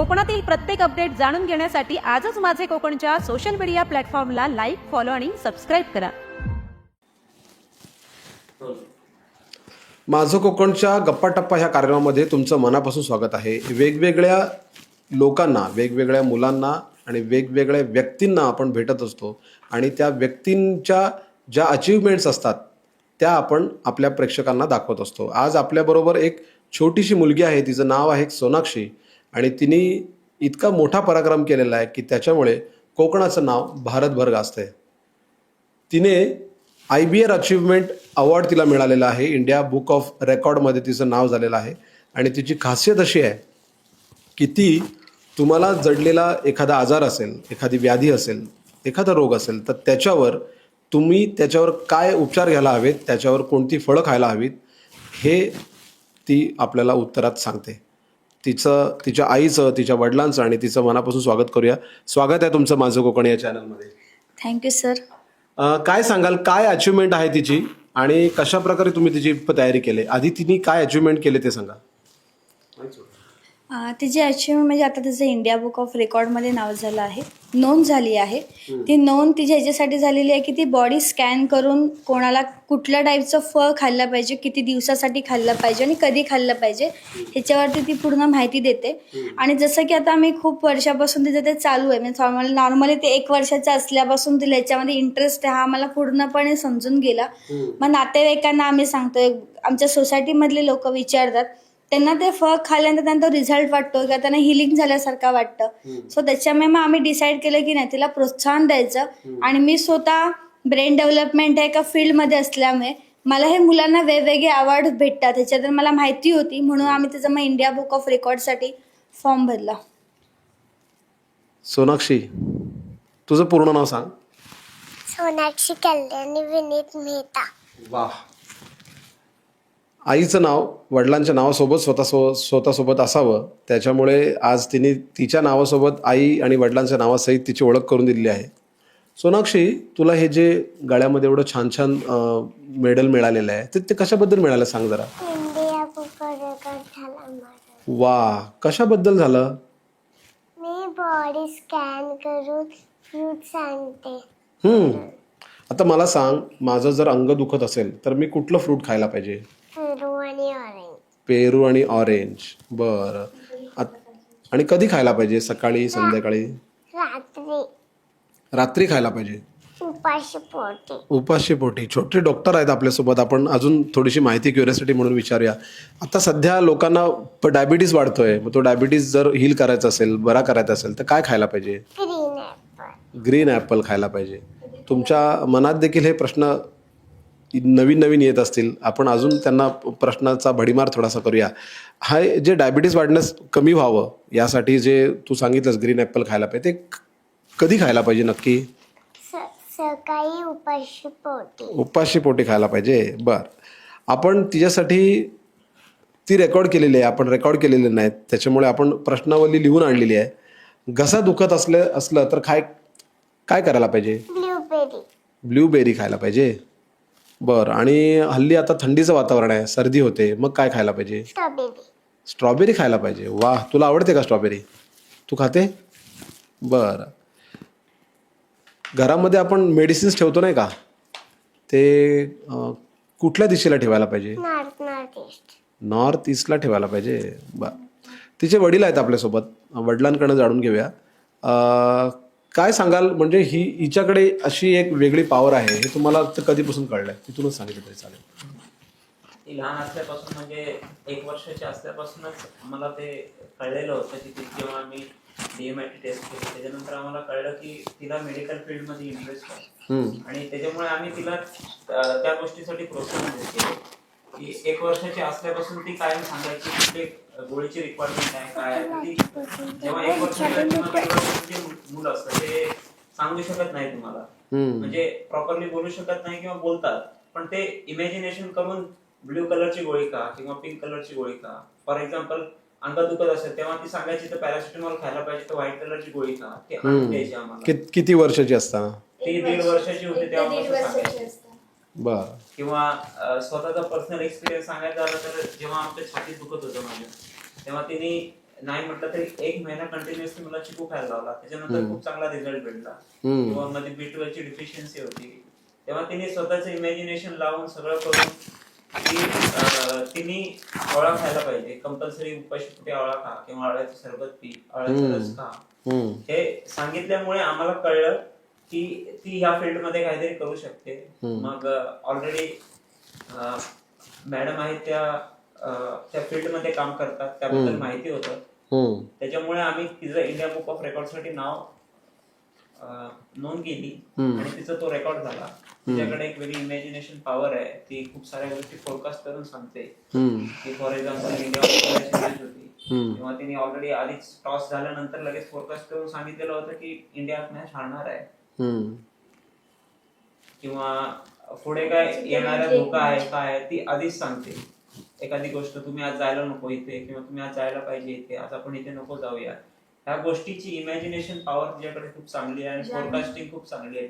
कोकणातील प्रत्येक अपडेट जाणून घेण्यासाठी आजच माझे कोकणच्या सोशल मीडिया प्लॅटफॉर्मला लाईक फॉलो आणि सबस्क्राईब करा. माझं कोकणच्या गप्पा टप्पा ह्या कार्यक्रमामध्ये तुमचं मनापासून स्वागत आहे. वेगवेगळ्या लोकांना वेगवेगळ्या मुलांना आणि वेगवेगळ्या व्यक्तींना आपण भेटत असतो आणि त्या व्यक्तींच्या ज्या अचिव्हमेंट्स असतात त्या आपण आपल्या प्रेक्षकांना दाखवत असतो. आज आपल्याबरोबर एक छोटीशी मुलगी आहे तिचं नाव आहे सोनाक्षी. आणि तिने इतका मोठा पराक्रम केलेला आहे की त्याच्यामुळे कोकणाचं नाव भारतभर गाजतंय. तिने I B R achievement award तिला मिळालेला आहे. इंडिया बुक ऑफ रेकॉर्डमध्ये तिचं नाव झालेलं आहे. आणि तिची खासियत अशी आहे की ती तुम्हाला जडलेला एखादा आजार असेल एखादी व्याधी असेल एखादा रोग असेल तर त्याच्यावर तुम्ही त्याच्यावर काय उपचार घ्यायला हवेत त्याच्यावर कोणती फळं खायला हवीत हे ती आपल्याला उत्तरात सांगते. तिचं तिच्या आईचं तिच्या वडिलांचं आणि तिचं मनापासून स्वागत करूया. स्वागत आहे तुमचं माझं कोकण या चॅनलमध्ये थँक्यू सर काय सांगाल काय अचिव्हमेंट आहे तिची आणि कशा प्रकारे तुम्ही तिची तयारी केली? आधी तिने काय अचिव्हमेंट केले ते सांगा. तिची अचिव्हमेंट म्हणजे आता तिचं इंडिया बुक ऑफ रेकॉर्डमध्ये नाव झालं आहे. नोंद झाली आहे. ती नोंद तिच्या ह्याच्यासाठी झालेली आहे की ती बॉडी स्कॅन करून कोणाला कुठल्या टाईपचं फळ खाल्लं पाहिजे किती दिवसासाठी खाल्लं पाहिजे आणि कधी खाल्लं पाहिजे ह्याच्यावरती ती पूर्ण माहिती देते. आणि जसं की आता आम्ही खूप वर्षापासून तिचं ते चालू आहे. म्हणजे नॉर्मली ते एक वर्षाचं असल्यापासून तिला याच्यामध्ये इंटरेस्ट हा आम्हाला पूर्णपणे समजून गेला. मग नातेवाईकांना आम्ही सांगतोय आमच्या सोसायटीमधले लोक विचारतात त्यांना ते फळ खाल्ल्यानंतर त्यांना रिझल्ट वाटतो किंवा त्यांना हिलिंग झाल्यासारखं वाटतं. सो त्याच्यामुळे मग आम्ही डिसाईड केलं की नाही तिला प्रोत्साहन द्यायचं. आणि मी स्वतः ब्रेन डेव्हलपमेंट या एका फील्डमध्ये असल्यामुळे मला हे मुलांना वेगवेगळे अवॉर्ड भेटतात. ह्याच्यात मला माहिती होती. म्हणून आम्ही त्याचा मग इंडिया बुक ऑफ रेकॉर्डसाठी फॉर्म भरला. सोनाक्षी तुझं पूर्ण नाव सांग. सोनाक्षी कल्याणी विनीत मेहता. वा आईचं नाव वडिलांच्या नावासोबत स्वतः सो स्वतःसोबत असावं. त्याच्यामुळे आज तिने तिच्या नावासोबत आई आणि वडिलांच्या नावासहित तिची ओळख करून दिलेली आहे. सोनाक्षी तुला हे जे गळ्यामध्ये एवढं छान छान मेडल मिळालेलं आहे ते ते कशाबद्दल मिळालं सांग जरा? वा कशाबद्दल झालं? मी बॉडी स्कॅन करून फ्रूट हम्म. आता मला सांग माझं जर अंग दुखत असेल तर मी कुठलं फ्रूट खायला पाहिजे? पेरू आणि ऑरेंज पेरू आणि ऑरेंज बरं. आत- आणि कधी खायला पाहिजे? सकाळी संध्याकाळी? रात्री. रात्री खायला पाहिजे. उपाशी पोटी. उपाशी पोटी. छोटे डॉक्टर आहेत आपल्यासोबत. आपण अजून थोडीशी माहिती क्युरियोसिटी म्हणून विचारूया. आता सध्या लोकांना डायबिटीज वाढतोय. मग तो डायबिटीज जर हील करायचा असेल बरा करायचा असेल तर काय खायला पाहिजे? ग्रीन ॲपल ग्रीन ॲपल खायला पाहिजे. तुमच्या मनात देखील हे प्रश्न नवीन नवीन येत असतील आपण अजून त्यांना प्रश्नाचा भडीमार थोडासा करूया. हा जे डायबिटीज वाढण्यास कमी व्हावं यासाठी जे तू सांगितलंस ग्रीन ॲपल खायला पाहिजे ते कधी खायला पाहिजे नक्की? सकाळी उपाशी पोटी. उपाशी पोटी खायला पाहिजे बर. आपण तिच्यासाठी ती रेकॉर्ड केलेली आहे आपण रेकॉर्ड केलेले नाहीत त्याच्यामुळे आपण प्रश्नावली लिहून आणलेली आहे. घसा दुखत असले असलं तर काय काय करायला पाहिजे? ब्लूबेरी. ब्लूबेरी खायला पाहिजे. बरं आणि हल्ली आता थंडीचं वातावरण आहे सर्दी होते मग काय खायला पाहिजे? स्ट्रॉबेरी स्ट्रॉबेरी खायला पाहिजे. वा तुला आवडते का स्ट्रॉबेरी तू खाते? बरं. घरामध्ये आपण मेडिसिन्स ठेवतो नाही का? ते अं, कुठल्या दिशेला ठेवायला पाहिजे? नॉर्थ नॉर्थ ईस्ट नॉर्थ ईस्टला ठेवायला पाहिजे. बर. तिचे वडील आहेत आपल्यासोबत. वडिलांकडनं जाणून घेऊया. अं, काय सांगाल? म्हणजे ही हिच्याकडे अशी एक वेगळी पॉवर आहे हे तुम्हाला तर कधीपासून कळलंय? तिथूनच सांगितलं तरी चालेल. ती लहान असल्यापासून म्हणजे एक वर्षाची असल्यापासूनच मला ते कळलेलं होतं की ती जेव्हा आम्ही डीएमआयटी टेस्ट केली त्याच्यानंतर आम्हाला कळलं की तिला मेडिकल फील्डमध्ये इंटरेस्ट आहे. आणि त्याच्यामुळे आम्ही तिला त्या गोष्टीसाठी प्रोत्साहन देत. केले की एक वर्षाची असल्यापासून ती कायम सांगायची की ते गोळीची रिक्वायरमेंट आहे काय आहे. ती जेव्हा एक वर्षाची मुलं असतं ते सांगू शकत नाही तुम्हाला. म्हणजे प्रॉपरली बोलू शकत नाही किंवा बोलतात. पण ते इमॅजिनेशन करून ब्ल्यू कलरची गोळी का किंवा पिंक कलरची गोळी का फॉर एक्झाम्पल अंगात दुखत असेल तेव्हा ती सांगायची तर पॅरासिटामॉल खायला पाहिजे तर व्हाईट कलरची गोळी का ती आणून द्यायची आम्हाला. कि- किती वर्षाची असताना? ती दीड वर्षाची होती तेव्हा सांगायची. बर. किंवा अं, स्वतःचा पर्सनल एक्सपिरियन्स सांगायचा झाला तर जेव्हा आमच्या छातीत दुखत होतं माझ्या तेव्हा तिने नाही म्हटलं तरी एक महिना कंटिन्युअसली मला चिकू खायला लावला. त्याच्यानंतर खूप चांगला रिझल्ट भेटला. किंवा मध्ये बी ची डिफिशियन्सी होती. तेव्हा तिने स्वतःच इमॅजिनेशन लावून सगळं करून अं, तिने आवळा खायला पाहिजे. कंपल्सरी उपाशी कुठे आवळा खा किंवा आवळ्याचं सरबत पी आवळ्याचा रस खा. हे सांगितल्यामुळे आम्हाला कळलं की ती ह्या फील्डमध्ये काहीतरी करू शकते. मग ऑलरेडी मॅडम आहेत त्या त्या फील्डमध्ये काम करतात. त्याबद्दल माहिती होतं. त्याच्यामुळे आम्ही तिचं इंडिया बुक ऑफ रेकॉर्डसाठी नाव नोंद केली. आणि तिचा तो रेकॉर्ड झाला. तिच्याकडे एक वेगळी इमॅजिनेशन पॉवर आहे. ती खूप साऱ्या गोष्टी फोरकास्ट करून सांगते. की फॉर एक्झाम्पल इंडिया होती. तेव्हा तिने ऑलरेडी आधीच टॉस झाल्यानंतर लगेच फोरकास्ट करून सांगितलेलं होतं की इंडिया मॅच हारणार आहे. किंवा पुढे काय येणारा धोका आहे काय आहे ती आधीच सांगते. एखादी गोष्ट तुम्ही आज जायला नको इथे किंवा तुम्ही आज जायला पाहिजे इथे आज आपण इथे नको जाऊया. ह्या गोष्टीची इमॅजिनेशन पॉवर तिच्याकडे खूप चांगली आहे आणि फोरकास्टिंग खूप चांगली आहे.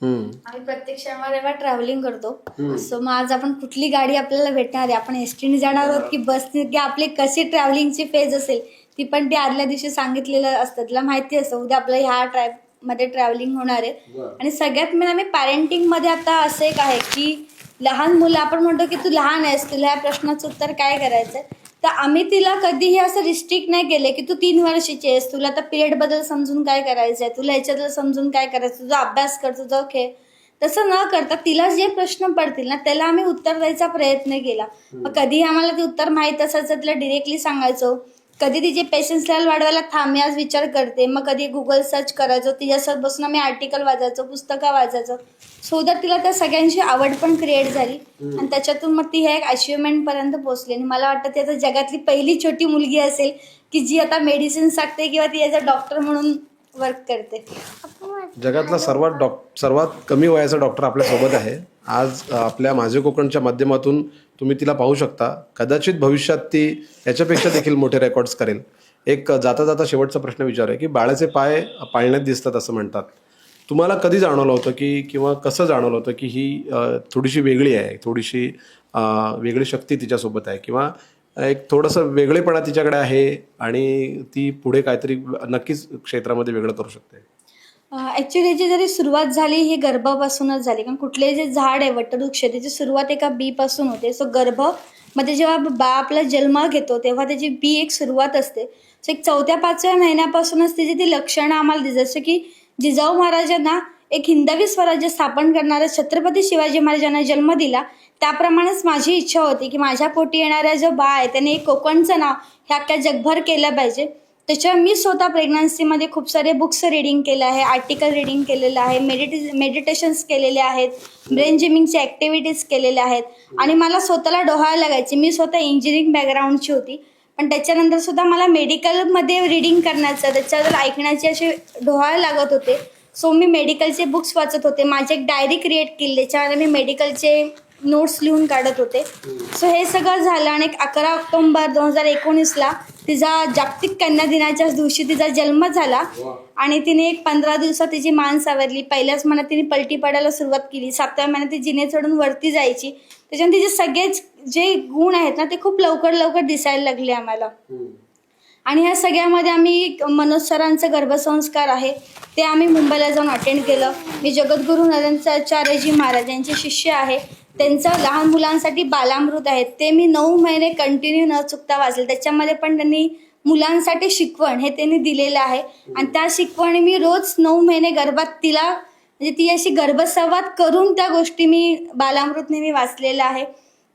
आम्ही प्रत्येक क्षणावर जेव्हा ट्रॅव्हलिंग करतो सो मग आज आपण कुठली गाडी आपल्याला भेटणार आहे? आपण एस टीने जाणार आहोत की बसने की आपली कशी ट्रॅव्हलिंगची फेज असेल? ती पण ते आदल्या दिवशी सांगितलेलं असतं. तिला माहिती असतं उद्या आपलं ह्या ट्रॅ मध्ये ट्रॅव्हलिंग होणार आहे आणि सगळ्यात मेन आम्ही पॅरेंटिंगमध्ये आता असं एक आहे की लहान मुलं आपण म्हणतो की तू लहान आहेस तुला या प्रश्नाचं उत्तर काय करायचंय? तर आम्ही तिला कधीही असं रिस्ट्रिक्ट नाही केले की तू तीन वर्षाची आहेस तुला आता पिरियडबद्दल समजून काय करायचंय तुला ह्याच्याबद्दल समजून काय करायचं तुझा अभ्यास कर तुझा खेळ. तसं न करता तिला जे प्रश्न पडतील ना त्याला आम्ही उत्तर द्यायचा प्रयत्न केला. मग कधीही आम्हाला ते उत्तर माहीत असायचं तिला डिरेक्टली सांगायचो कधी तिचे पेशन्स लेवल वाढवायला थांब मी आज विचार करते. मग कधी गुगल सर्च करायचो तिच्यासोबत बसून आम्ही आर्टिकल वाचायचो पुस्तकं वाचायचो. सो दॅट तिला त्या सगळ्यांची आवड पण क्रिएट झाली. आणि त्याच्यातून मग ती हे एक अचिव्हमेंट पर्यंत पोहोचली. आणि मला वाटतं ती आता जगातली पहिली छोटी मुलगी असेल की जी आता मेडिसिन सांगते किंवा ती याचा डॉक्टर म्हणून वर्क करते. जगातला सर्वात डॉक सर्वात कमी वयाचा डॉक्टर आपल्यासोबत आहे. आज आपल्या माझे कोकणच्या माध्यमातून तुम्ही तिला पाहू शकता. कदाचित भविष्यात ती याच्यापेक्षा देखील मोठे रेकॉर्ड्स करेल. एक जाता जाता शेवटचा प्रश्न विचार आहे की बाळाचे पाय पाळण्यात दिसतात असं म्हणतात. तुम्हाला कधी जाणवलं होतं की किंवा कसं जाणवलं होतं की ही थोडीशी वेगळी आहे थोडीशी वेगळी शक्ती तिच्यासोबत आहे किंवा एक थोडंसं वेगळेपणा तिच्याकडे आहे आणि ती पुढे काहीतरी नक्कीच क्षेत्रामध्ये वेगळं करू शकते? ॲक्च्युली याची जरी सुरुवात झाली ही गर्भापासूनच झाली. कारण कुठले जे झाड आहे वटवृक्ष त्याची सुरुवात एका बीपासून होते. सो गर्भमध्ये जेव्हा बा आपला जन्म घेतो तेव्हा त्याची बी एक सुरुवात असते. सो एक चौथ्या पाचव्या महिन्यापासूनच तिची ती लक्षणं आम्हाला दिसत जसं की जिजाऊ महाराजांना एक हिंदवी स्वराज्य स्थापन करणाऱ्या छत्रपती शिवाजी महाराजांना जन्म दिला. त्याप्रमाणेच माझी इच्छा होती की माझ्या पोटी येणाऱ्या जो बा आहे त्याने एक कोकणचं नाव हे अख्ख्या जगभर केलं पाहिजे. त्याच्यावर मी स्वतः प्रेग्नन्सीमध्ये खूप सारे बुक्स रिडिंग केलं आहे आर्टिकल रिडिंग केलेलं आहे मेडिटे मेडिटेशन्स केलेले आहेत ब्रेन जिमिंगचे ॲक्टिव्हिटीज केलेल्या आहेत. आणि मला स्वतःला डोहायला लागायचे. मी स्वतः इंजिनिअरिंग बॅकग्राऊंडची होती. पण त्याच्यानंतर सुद्धा मला मेडिकलमध्ये रिडिंग करण्याचं त्याच्याबद्दल ऐकण्याचे असे डोहायला लागत होते. सो मी मेडिकलचे बुक्स वाचत होते. माझी एक डायरी क्रिएट केली. त्याच्यामध्ये मी मेडिकलचे नोट्स लिहून काढत होते. सो हे सगळं झालं आणि एक अकरा ऑक्टोंबर दोन हजार एकोणीसला तिचा जागतिक कन्या दिनाच्याच दिवशी तिचा जन्म झाला. आणि तिने एक पंधरा दिवसात तिची मान सावरली. पहिल्याच महिन्यात तिने पलटी पडायला सुरुवात केली. सातव्या महिन्यात ती जिने चढून वरती जायची. त्याच्यानंतर तिचे सगळेच जे गुण आहेत ना ते खूप लवकर लवकर दिसायला लागले आम्हाला. आणि ह्या सगळ्यामध्ये आम्ही मनोज सरांचं गर्भसंस्कार आहे. ते आम्ही मुंबईला जाऊन अटेंड केलं. मी जगद्गुरू नरेंद्राचार्यजी महाराज यांचे शिष्य आहे. त्यांचं लहान मुलांसाठी बालामृत आहे ते मी नऊ महिने कंटिन्यू न चुकता वाचले. त्याच्यामध्ये पण त्यांनी मुलांसाठी शिकवण हे त्यांनी दिलेलं आहे. आणि त्या शिकवणी मी रोज नऊ महिने गर्भात तिला म्हणजे ती अशी गर्भसंवाद करून त्या गोष्टी मी बालामृत नेहमी वाचलेलं आहे.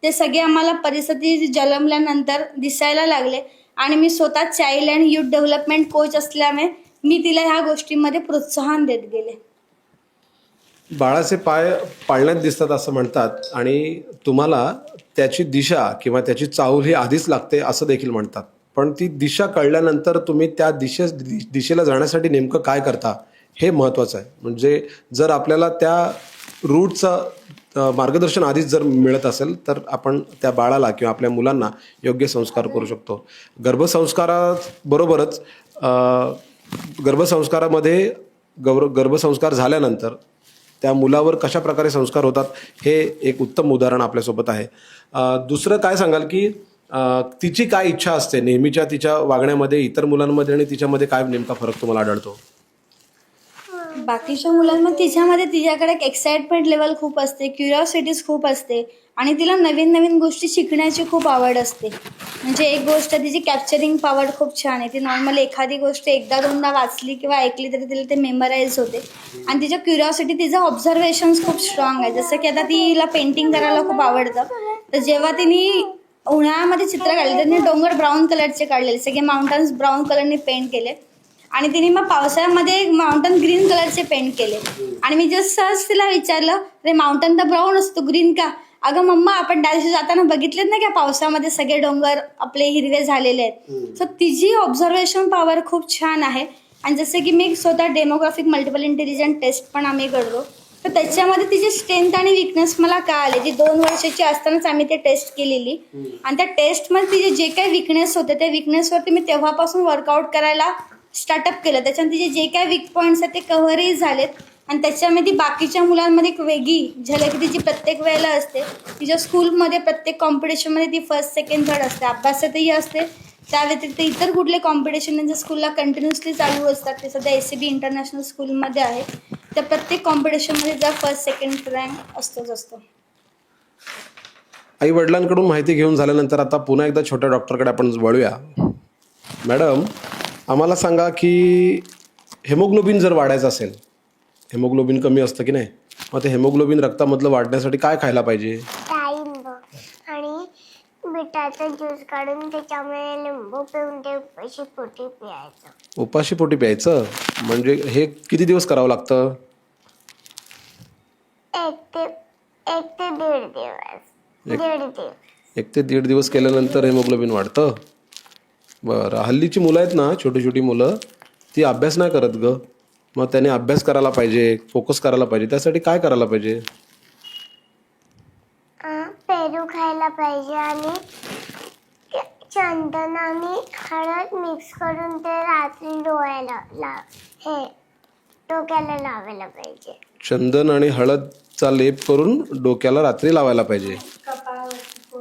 ते सगळे आम्हाला परिस्थिती जन्मल्यानंतर दिसायला लागले. आणि मी स्वतः child and youth development coach असल्यामुळे मी तिला ह्या गोष्टींमध्ये प्रोत्साहन देत गेले. बाळाचे पाय पाळण्यात दिसतात असं म्हणतात आणि तुम्हाला त्याची दिशा किंवा त्याची चाऊल ही आधीच लागते असं देखील म्हणतात. पण ती दिशा कळल्यानंतर तुम्ही त्या दिशे दिशेला जाण्यासाठी नेमकं काय करता हे महत्त्वाचं आहे. म्हणजे जर आपल्याला त्या रूटचं मार्गदर्शन आधीच जर मिळत असेल तर आपण त्या बाळाला किंवा आपल्या मुलांना योग्य संस्कार करू शकतो. गर्भसंस्काराबरोबरच गर्भसंस्कारामध्ये गौर गर्भसंस्कार झाल्यानंतर त्या मुलावर कशा प्रकारे संस्कार होतात हे एक उत्तम उदाहरण आपल्यासोबत आहे. दुसरं काय सांगाल की तिची काय इच्छा असते? नेहमीच्या तिच्या वागण्यामध्ये इतर मुलांमध्ये आणि तिच्यामध्ये काय नेमका फरक तुम्हाला आढळतो? बाकीच्या मुलांमध्ये तिच्यामध्ये तिच्याकडे एक एक्साइटमेंट लेवल खूप असते क्युरिओसिटीज खूप असते आणि तिला नवीन नवीन गोष्टी शिकण्याची खूप आवड असते. म्हणजे एक गोष्ट तिची कॅप्चरिंग पॉवर खूप छान आहे. ती नॉर्मली एखादी गोष्ट एकदा दोनदा वाचली किंवा ऐकली तरी तिला ते मेमराईज होते. आणि तिच्या क्युरिओसिटी तिचं ऑब्झर्वेशन्स खूप स्ट्रॉंग आहे. जसं की आता तिला पेंटिंग करायला खूप आवडतं. तर जेव्हा तिने उन्हाळ्यामध्ये चित्र काढले त्यांनी डोंगर ब्राऊन कलरचे काढलेले. सगळे माउंटन्स ब्राऊन कलरने पेंट केले. आणि तिने मग पावसाळ्यामध्ये माउंटन ग्रीन कलरचे पेंट केले. आणि मी जस्ट सहज तिला विचारलं रे माउंटन तर ब्राऊन असतो ग्रीन का? अगं मम्मा आपण त्या दिवशी जाताना बघितलेत ना की पावसामध्ये सगळे डोंगर आपले हिरवे झालेले आहेत. सो तिची ऑब्झर्वेशन पॉवर खूप छान आहे. आणि जसं की मी स्वतः डेमोग्राफिक मल्टिपल इंटेलिजंट टेस्ट पण आम्ही करतो. तर त्याच्यामध्ये तिची स्ट्रेंथ आणि विकनेस मला कळाले. जी दोन वर्षाची असतानाच आम्ही ते टेस्ट केलेली. आणि त्या टेस्टमध्ये तिचे जे काही विकनेस होते त्या विकनेसवरती मी तेव्हापासून वर्कआउट करायला स्टार्टअप केलं. त्याच्यानंतर तिचे जे काही वीक पॉईंट्स आहेत ते कव्हरही झालेत. आणि त्याच्यामध्ये बाकीच्या मुलांमध्ये एक वेगळी झलक तिची प्रत्येक वेळेला असते. तिच्या स्कूलमध्ये प्रत्येक कॉम्पिटिशनमध्ये ती फर्स्ट सेकंड थर्ड असते. अभ्यासातही असते. त्या व्यतिरिक्त इतर कुठले कॉम्पिटिशन त्यांच्या स्कूलला कंटिन्युअसली चालू असतात? ते सध्या एस सी बी इंटरनॅशनल स्कूलमध्ये आहे. त्या प्रत्येक कॉम्पिटिशनमध्ये जर फर्स्ट सेकंड रँक असतोच असतो. आई वडिलांकडून माहिती घेऊन झाल्यानंतर आता पुन्हा एकदा छोट्या डॉक्टरकडे आपण वळूया. मॅडम आम्हाला सांगा की हेमोग्लोबिन जर वाढायचं असेल हेमोग्लोबिन कमी असतं की नाही? मग ते हेमोग्लोबिन रक्तामधलं वाढण्यासाठी काय खायला पाहिजे? डाळिंब आणि ज्यूस काढून त्याच्यामध्ये लिंबू पिऊन ते उपाशी पोटी प्यायचं. उपाशी पोटी प्यायचं? म्हणजे हे किती दिवस करावं लागतं? एक ते एक ते दीड दिवस. दीड दिवस. एक ते दीड दिवस केल्यानंतर हेमोग्लोबिन वाढतं? बरं. हल्लीची मुलं आहेत ना छोटी छोटी मुलं ती अभ्यास नाही करत ग. मग त्याने अभ्यास करायला पाहिजे फोकस करायला पाहिजे. त्यासाठी काय करायला पाहिजे? पेरू खायला पाहिजे आणि चंदन आणि हळद मिक्स करून ते रात्री डोळ्याला ला हे डोक्याला लावायला पाहिजे. चंदन आणि हळदचा लेप करून डोक्याला रात्री लावायला पाहिजे.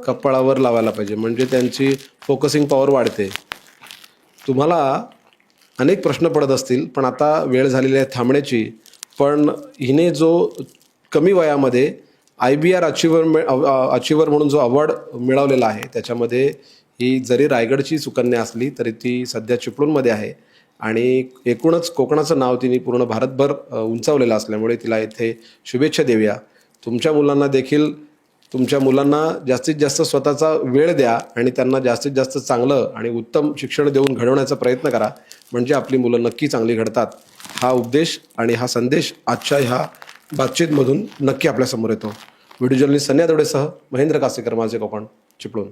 कपाळावर. लावायला पाहिजे. म्हणजे त्यांची फोकसिंग पॉवर वाढते. तुम्हाला अनेक प्रश्न पडत असतील पण आता वेळ झालेली आहे थांबण्याची. पण हिने जो कमी वयामध्ये I B R achiever achiever म्हणून जो अवॉर्ड मिळवलेला आहे त्याच्यामध्ये ही जरी रायगडची सुकन्या असली तरी ती सध्या चिपळूणमध्ये आहे. आणि एकूणच कोकणाचं नाव तिने पूर्ण भारतभर उंचावलेलं असल्यामुळे तिला येथे शुभेच्छा देऊया. तुमच्या मुलांना देखील तुमच्या मुलांना जास्तीत जास्त स्वतःचा वेळ द्या आणि त्यांना जास्तीत जास्त चांगलं आणि उत्तम शिक्षण देऊन घडवण्याचा प्रयत्न करा. म्हणजे आपली मुलं नक्की चांगली घडतात. हा उपदेश आणि हा संदेश आजच्या ह्या बातचीतमधून नक्की आपल्यासमोर येतो. व्हिडिओ जर्नलिस्ट सन्या दवडेसह महेंद्र कासेकर माझे कोकण चिपळूण.